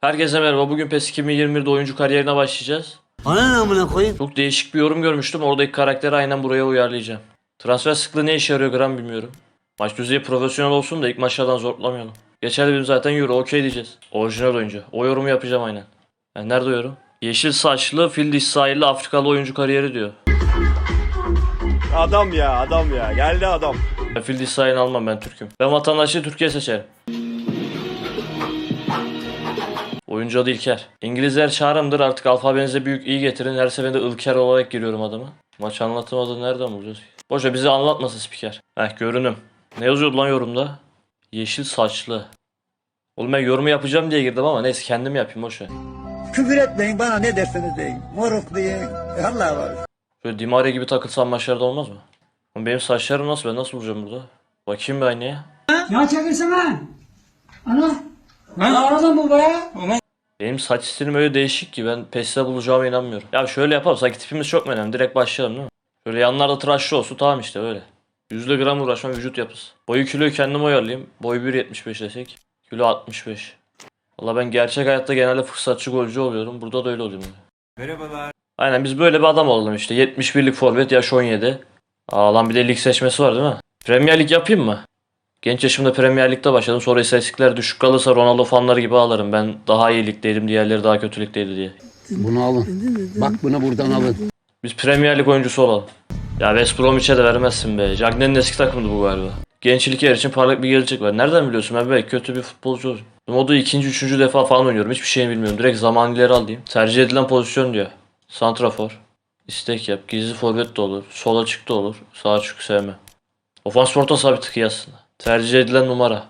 Herkese merhaba. Bugün PES 2021'de oyuncu kariyerine başlayacağız. Ana ne amına koyayım? Çok değişik bir yorum görmüştüm. Oradaki karakteri aynen buraya uyarlayacağım. Transfer sıklığı ne işe yarıyor gram bilmiyorum. Maç düzeyi profesyonel olsun da ilk maçlardan zorlamayalım. Geçerli benim zaten Euro okey diyeceğiz. Orijinal oyuncu. O yorumu yapacağım aynen. Yani nerede yorum? Yeşil saçlı, fil diş sahilli Afrikalı oyuncu kariyeri diyor. Adam ya adam ya geldi adam. Ben fil diş sahilini almam ben Türk'üm. Ben vatandaşlığı Türkiye seçerim. Oyuncu adı İlker. İngilizler çağrımdır artık alfabenize büyük iyi getirin. Her seferinde İlker olarak giriyorum adımı. Maç anlatım adı nereden bulacağız? Boşa bizi anlatmasın spiker. Heh görünüm. Ne yazıyordu lan yorumda? Yeşil saçlı. Oğlum ben yorumu yapacağım diye girdim ama neyse kendim yapayım boşver. Küfür etmeyin bana ne derseniz deyin. Moruk deyin. Allah var. Şöyle Dimare gibi takılsam maçlarda olmaz mı? Oğlum benim saçlarım nasıl ben nasıl bulacağım burada? Bakayım bir aynaya. Ya çekilsene. Ana. Ben aradım bu be. Benim saç stilim öyle değişik ki ben PES'te bulacağıma inanmıyorum. Ya şöyle yapalım sanki tipimiz çok önemli direkt başlayalım değil mi? Şöyle yanlarda tıraşlı olsun tamam işte böyle. Yüzde gram uğraşmam vücut yapısı. Boyu kiloyu kendim ayarlayayım. Boy 1.75 desek. Kilo 65. Valla ben gerçek hayatta genelde fırsatçı golcü oluyorum. Burada da öyle oluyorum. Merhabalar. Aynen biz böyle bir adam olalım işte. 71'lik forvet yaş 17. Aa lan bir de lig seçmesi var değil mi? Premier Lig yapayım mı? Genç yaşımda Premier Lig'de başladım. Sonra istatistikler düşük kalırsa Ronaldo fanları gibi ağlarım. Ben daha iyi ligdeydim, diğerleri daha kötü ligdeydi diye. Bunu alın. Bak bunu buradan alın. Biz Premier Lig oyuncusu olalım. Ya West Bromwich'e de vermezsin be. Cagney'in eski takımdı bu galiba. Gençlik yer için parlak bir gelecek var. Nereden biliyorsun ben belki kötü bir futbolcu modu ikinci, üçüncü defa falan oynuyorum. Hiçbir şeyini bilmiyorum. Direkt zaman ileri al diyeyim. Tercih edilen pozisyon diyor. Santrafor. İstek yap. Gizli forvet de olur. Sola çıktı olur. Sağa çık sevme. Ofans orta iyi aslında. Tercih edilen numara.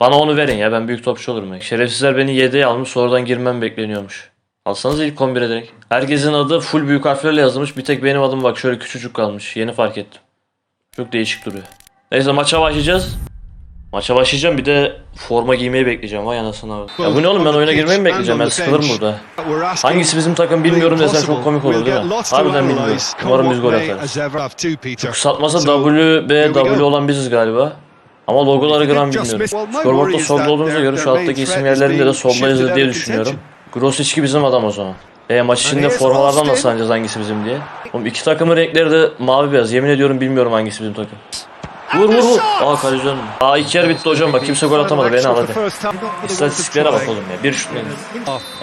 Bana onu verin ya ben büyük topçu olurum. Şerefsizler beni 7'ye almış sonradan girmem bekleniyormuş. Alsanız ilk 11'e direkt. Herkesin adı full büyük harflerle yazılmış. Bir tek benim adım bak şöyle küçücük kalmış. Yeni fark ettim. Çok değişik duruyor. Neyse maça başlayacağız. Maça başlayacağım bir de forma giymeyi bekleyeceğim. Vay anasını abi. Ya bu ne oğlum ben oyuna girmeyi mi bekleyeceğim? Ben sıkılırım burada. Hangisi bizim takım bilmiyorum desen çok komik olur değil mi? Harbiden bilmiyorum. Umarım biz gol atarız. Kısaltması W, B, W olan biziz galiba. Ama logoları gram bilmiyorum. Scoreboard'da solda olduğumuza göre şu alttaki isim yerlerinde de soldayız diye düşünüyorum. Grosicki bizim adam o zaman. E maç içinde formalardan nasıl anlayacağız hangisi bizim diye. Oğlum iki takımın renkleri de mavi beyaz. Yemin ediyorum bilmiyorum hangisi bizim takım. Vur vur vur. Aa kaleci. Aa iki yer bitti hocam bak kimse gol atamadı beni al hadi. İstatistiklere bak oğlum ya. Bir şut ne?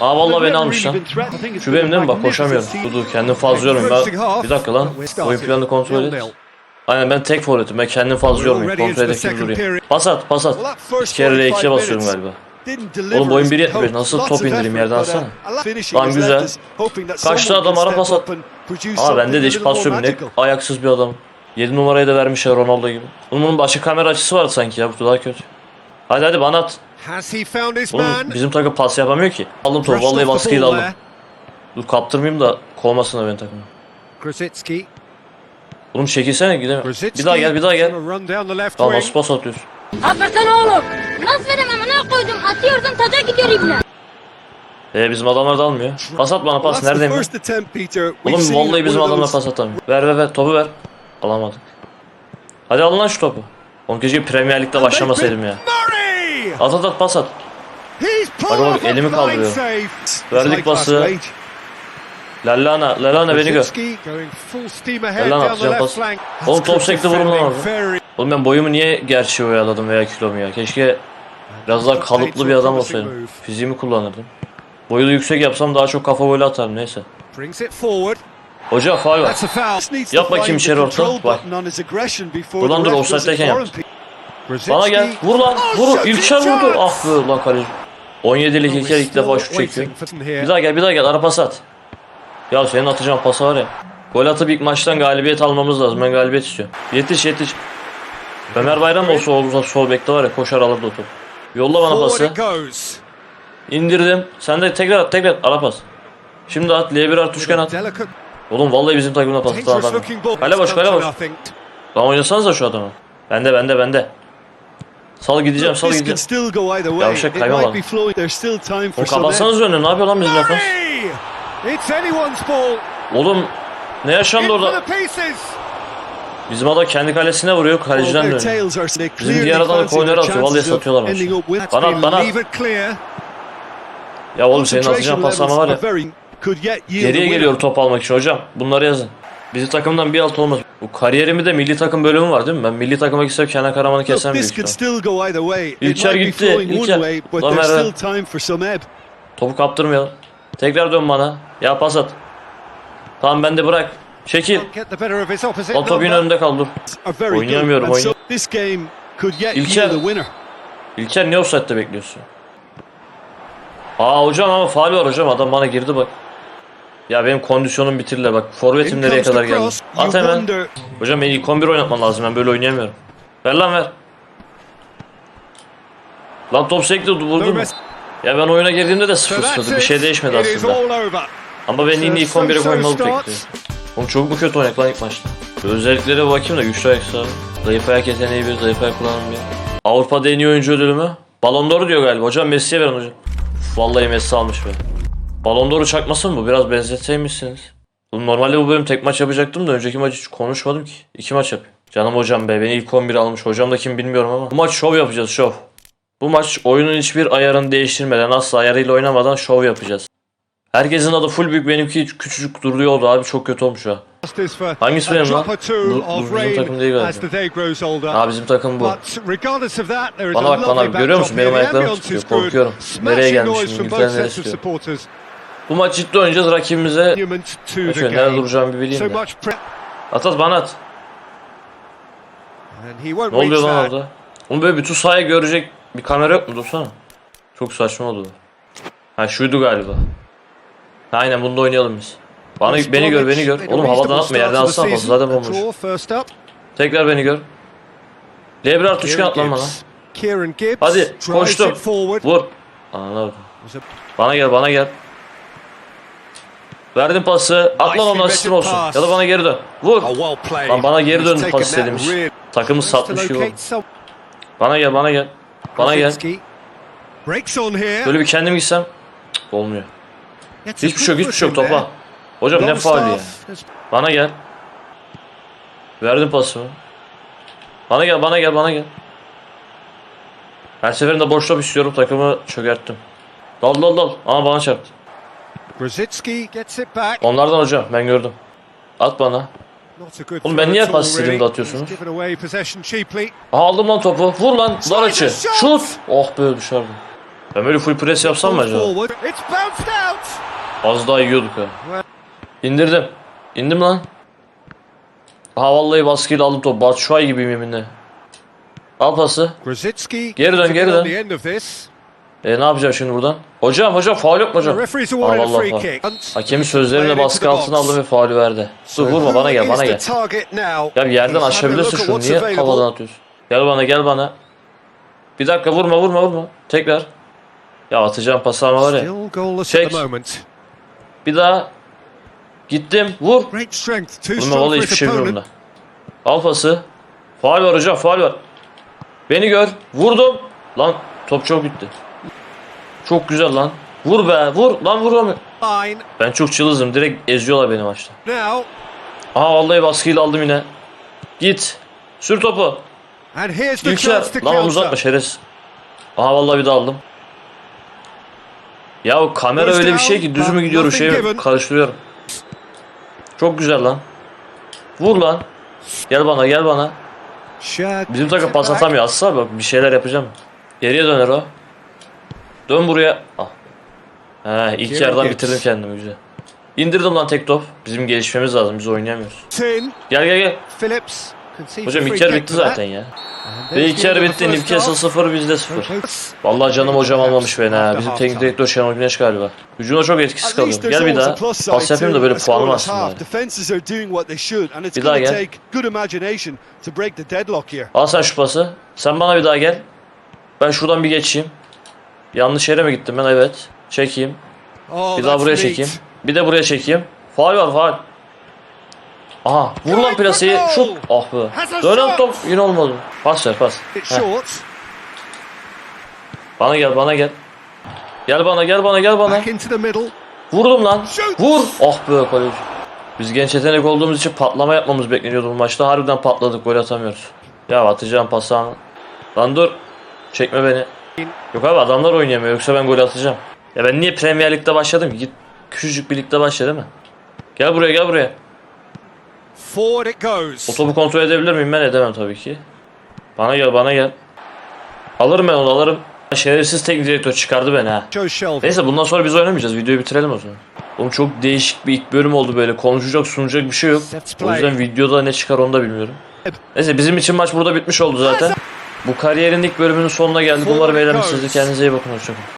Aa vallahi beni almış lan. Şu benim değil mi bak koşamıyorum. Dur kendim fazla yormayayım. Ben... Bir dakika lan. Oyun planını kontrol et. Aynen ben tek forvetim. Ben kendim fazla yormayayım. Kontrol edek gibi durayım. Pas at pas at. İki kere R2'ye basıyorum galiba. Oğlum boyun 1.75 nasıl top indireyim yerden alsana. Lan güzel. Kaçtı adam ara pas at. Aa bende de hiç pas yok. Ne ayaksız bir adam. 7 numarayı da vermişler Ronaldo gibi. Oğlum bunun başka kamera açısı vardı sanki ya. Bu daha kötü. Hadi hadi bana at. Oğlum bizim takım pas yapamıyor ki. Aldım topu vallahi baskıyı da aldım. Dur kaptırmayayım da kovmasınlar benim takımı. Grosicki. Oğlum çekilsene gidemiyorum. Bir daha gel bir daha gel. Tamam nasıl pas atıyorsun? Aferin oğlum. Nasıl vereyim amına koydum. Atıyordum taca gidiyor ibne. Ee bizim adamlar da almıyor. Pas at bana pas neredeyim ben? Oğlum vallahi bizim adamlar pas atamıyor. Ver ver ver topu ver. Alamadık. Hadi alın lan şu topu. Oğlum keşke Premier Lig'de başlamasaydım ya. At at at pas at. Bak bak, elimi kaldırıyor. Verdik pası. Lallana, Lallana beni gör. Lan atacağım pas. Oğlum top sekti lan orada. Oğlum ben boyumu niye gerçeği oyaladım veya kilomu ya? Keşke biraz daha kalıplı bir adam olsaydım. Fiziğimi kullanırdım. Boyu da yüksek yapsam daha çok kafa golü atarım neyse. Hoca faul var. Yap bakayım içeri orta. Bak. Buradan dur, offside'deyken yap. Bana gel. Vur lan. Vur. İlker vurdu. Ah be lan kaleci. 17'lik İlker ilk defa şut çekiyor. Bir daha gel bir daha gel. Ara pas at. Ya senin atacağın pası var ya. Gol atıp ilk maçtan galibiyet almamız lazım. Ben galibiyet istiyorum. Yetiş yetiş. Ömer Bayram olsa olsa sol bekte var ya koşar alırdı o topu. Yolla bana pası. İndirdim. Sen de tekrar at tekrar ara pas. Şimdi at. L1 at üçgen at. Oğlum vallahi bizim takımda pas atan adam. Kale boş kale boş. Lan oynasanıza şu adamı. Bende bende bende. Sal gideceğim sal gideceğim. Yavşak kayma lan. O kapatsanız önüne ne yapıyor lan bizim defans? It's anyone's ball. Oğlum ne yaşandı orada? Bizim adam kendi kalesine vuruyor kaleciden dönüyor. Bizim diğer adamı korner atıyor, vallahi satıyorlar maçı. Bana at, bana at. Ya oğlum senin atacağın pasama var ya. Geriye geliyor top almak için hocam. Bunları yazın. Bizim takımdan bir alt olmaz. Bu kariyerimi de milli takım bölümü var değil mi? Ben milli takıma gitsem Kenan Karaman'ı kesem büyük ihtimal. İlker gitti, İlker. Lan Merve. Topu kaptırmayalım. Tekrar dön bana. Ya pas at. Tamam ben de bırak. Çekil. Number. önünde kal dur. Oynayamıyorum, And so oyna- this game could yet İlker. İlker niye offside'de bekliyorsun? Aa hocam ama faal var hocam. Adam bana girdi bak. Ya benim kondisyonum bitirle bak. Forvetim nereye kadar geldi. At hemen. Hocam beni ilk 11 oynatman lazım. Ben böyle oynayamıyorum. Ver lan ver. Lan top sekti vurdu no mu? Ya ben oyuna girdiğimde de So 0 that's 0 bir şey değişmedi aslında. Ama ben yine ilk So- 11'e so koymalı bekliyorum. Oğlum çok mu kötü oynadık lan ilk maçta? Özelliklere bakayım da güçlü ayak sağ. Zayıf ayak yeteneği bir, zayıf ayak kullanım bir. Avrupa'da en iyi oyuncu ödülü mü? Ballon d'Or diyor galiba. Hocam Messi'ye verin hocam. Uf, vallahi Messi almış be. Ballon d'Or'u çakmasın mı? Biraz benzetseymişsiniz. Oğlum normalde bu bölüm tek maç yapacaktım da önceki maç hiç konuşmadım ki. İki maç yapayım. Canım hocam be beni ilk 11 almış. Hocam da kim bilmiyorum ama. Bu maç şov yapacağız şov. Bu maç oyunun hiçbir ayarını değiştirmeden asla ayarıyla oynamadan şov yapacağız. Herkesin adı full büyük benimki küçücük duruyordu abi çok kötü olmuş ha. Hangisi benim lan? Bu- bizim takım değil galiba. Aa bizim takım bu. Bana bak, bana. Görüyor musun? Benim ayaklarım tutuyor. Korkuyorum. Nereye gelmişim? İngiltere neresi diyor. Bu maç ciddi oynayacağız rakibimize. Şöyle nerede duracağımı bir bileyim de. At at bana at. Ne oluyor lan orada? Oğlum böyle bütün sahayı görecek bir kamera yok mu? Dursana. Çok saçma oldu. Ha şuydu galiba. Ha, Aynen bunda oynayalım biz. Bana beni gör beni gör. Oğlum havadan atma yerden alsana pası zaten bomboş. Tekrar beni gör. Lebrar üçgen Kieran at lan Hadi koştum. Vur. Anladım. Bana gel bana gel. Verdim pası. At lan onun asistin olsun. Ya da bana geri dön. Vur. Lan bana geri taken pas really Takımı satmış gibi Bana gel bana gel. Bana gel. Böyle bir kendim gitsem. Cık, olmuyor. Hiçbir şey yok hiçbir şey yok topa. Hocam ne faali ya. Bana gel. Verdim pasımı. Bana gel bana gel bana gel. Her seferinde boş top istiyorum takımı çökerttim. Dal dal dal. Ama bana çarptı. Onlardan hocam ben gördüm. At bana. Oğlum ben niye pas istediğimde atıyorsunuz? Aha aldım lan topu. Vur lan. Dar açı. Şut. Oh be dışarıda. Ben böyle full press yapsam mı acaba? Az daha yiyorduk ha. İndirdim. İndim lan. Ha vallahi baskıyla aldım topu. Batshuayi gibiyim yeminle. Al pası. Geri dön, geri dön. E ne yapacağım şimdi buradan? Hocam hocam faul yok mu hocam? referee's Aa awarded a vallahi free faul. kick. Hakemin sözlerimle baskı altına aldım ve faulü verdi. Dur vurma bana gel bana gel. Ya bir yerden aşabilirsin şunu niye havadan atıyorsun? Gel bana gel bana. Bir dakika vurma vurma vurma. Tekrar. Ya atacağım pası ama var ya. Çek. Bir daha. Gittim vur. Vurma for hiçbir şey bilmiyorum da. Al pası. Faul var hocam faul var. Beni gör. Vurdum. Lan top çok gitti. Çok güzel lan. Vur be vur. Lan vuramıyor. Ben çok çılızım. Direkt eziyorlar beni maçta. Aha vallahi baskıyla aldım yine. Git. Sür topu. to Lan omuz atma counter. şerefsiz. Aha vallahi bir daha aldım. Ya o kamera öyle bir şey ki düz mü gidiyorum şey karıştırıyorum. Çok güzel lan. Vur lan. Gel bana gel bana. Bizim takım pas atamıyor. Asla bak bir şeyler yapacağım. Geriye döner o. Dön buraya. Ah. He ilk Kieran yarıdan Gibbs. bitirdim kendimi güzel. İndirdim lan tek top. Bizim gelişmemiz lazım. Biz oynayamıyoruz. Gel gel gel. Phillips conceded Hocam ilk yarı bitti zaten ya. Ve ilk yarı bitti. Newcastle half. 0 bizde 0. Close. Vallahi canım hocam almamış beni ha. Bizim teknik direktör Şenol Güneş galiba. Hücumda çok etkisiz kalıyor. Gel bir daha. Pas yapayım da böyle puanım aslında. Bir daha gel. Al sen şu pası. Sen bana bir daha gel. Ben şuradan bir geçeyim. Yanlış yere mi gittim ben? Evet. Çekeyim. Oh, Bir daha buraya çekeyim. Bir de buraya çekeyim. Faal var faal. Aha vur lan plaseyi. Şut. Ah be. Dönen top yine olmadı. Pas ver pas. Heh. Bana gel bana gel. Gel bana gel bana gel bana. Vurdum lan. Vur. Ah be kaleci. Biz genç yetenek olduğumuz için patlama yapmamız bekleniyordu bu maçta. Harbiden patladık. Gol atamıyoruz. Ya atacağım pasağını. Lan dur. Çekme beni. Yok abi adamlar oynayamıyor. Yoksa ben gol atacağım. Ya ben niye Premier Lig'de başladım ki? Git küçücük bir ligde başla değil mi? Gel buraya gel buraya. Forward it goes. O topu kontrol edebilir miyim? Ben edemem tabii ki. Bana gel bana gel. Alırım ben onu alırım. Şerefsiz teknik direktör çıkardı beni ha. Neyse bundan sonra biz oynamayacağız. Videoyu bitirelim o zaman. Oğlum çok değişik bir ilk bölüm oldu böyle. Konuşacak sunacak bir şey yok. O yüzden videoda ne çıkar onu da bilmiyorum. Neyse bizim için maç burada bitmiş oldu zaten. Bu kariyerin ilk bölümünün sonuna geldik. Umarım eğlenmişsinizdir. Kendinize iyi bakın. Hoşçakalın.